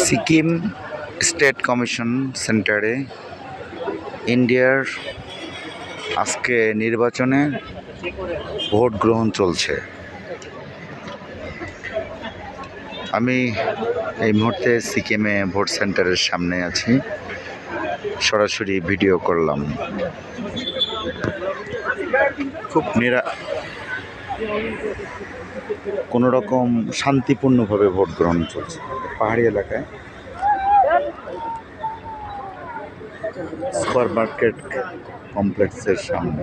Sikkim state commission সেন্টারে ইন্ডিয়ার আজকে নির্বাচনে ভোট গ্রহণ চলছে। আমি এই মুহূর্তে সিকিমে ভোট সেন্টারের সামনে আছি। সরাসরি ভিডিও করলাম। খুব নিরা কোনো রকম শান্তিপূর্ণভাবে ভোট গ্রহণ চলছে পাহাড়ি এলাকায়। সুপার মার্কেট কমপ্লেক্সের সামনে।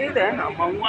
ಇದೆ ನಮ್ಮ ಅವ್ವ